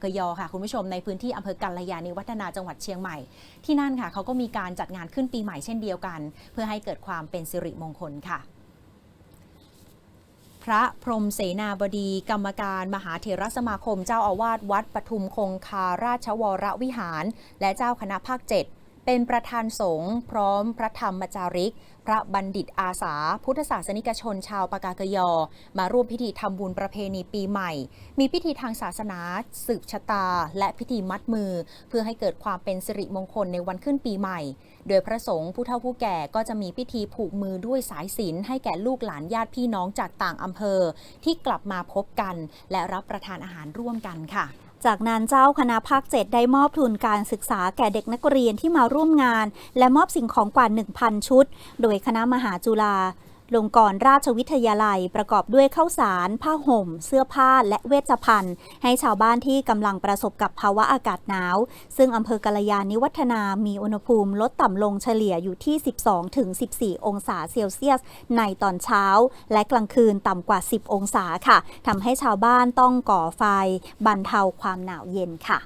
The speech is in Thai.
เกยอค่ะคุณผู้ชมในพื้นที่อำเภอกัลยาณิวัฒนาจังหวัดเชียงใหม่ ที่นั่นค่ะเขาก็มีการจัดงานขึ้นปีใหม่เช่นเดียวกัน เพื่อให้เกิดความเป็นสิริมงคลค่ะพระพรมเสนาบดี กรรมการมหาเถรสมาคม เจ้าอาวาสวัดปทุมคงคาราชวรวิหาร และเจ้าคณะภาคเจ็ด เป็นประธานสงฆ์พร้อมพระธรรมจาริก พระบัณฑิตอาสา พุทธศาสนิกชนชาวปากากยอ มาร่วมพิธีทำบุญประเพณีปีใหม่ มีพิธีทางศาสนา สืบชะตา และพิธีมัดมือ เพื่อให้เกิดความเป็นสิริมงคลในวันขึ้นปีใหม่ โดยพระสงฆ์ผู้เฒ่าผู้แก่ก็จะมีพิธีผูกมือด้วยสายสิญจนให้แก่ลูกหลานญาติพี่น้องจากต่างอำเภอ ที่กลับมาพบกัน และรับประทานอาหารร่วมกันค่ะ จากนั้นเจ้าคณะภาคเจ็ดได้มอบทุนการศึกษาแก่เด็กนักเรียนที่มาร่วมงาน และมอบสิ่งของกว่า 1,000 ชุด โดยคณะมหาจุฬา ลงกรณราชวิทยาลัยประกอบด้วยข้าวสาร ผ้าห่ม เสื้อผ้าและเวชภัณฑ์ ให้ชาวบ้านที่กำลังประสบกับภาวะอากาศหนาว ซึ่งอำเภอกาลยานิวัฒนามีอุณหภูมิลดต่ำลงเฉลี่ยอยู่ที่ 12-14 องศาเซลเซียส ในตอนเช้า และกลางคืนต่ำกว่า 10 องศาค่ะทำให้ชาวบ้านต้องก่อไฟบรรเทาความหนาวเย็นค่ะ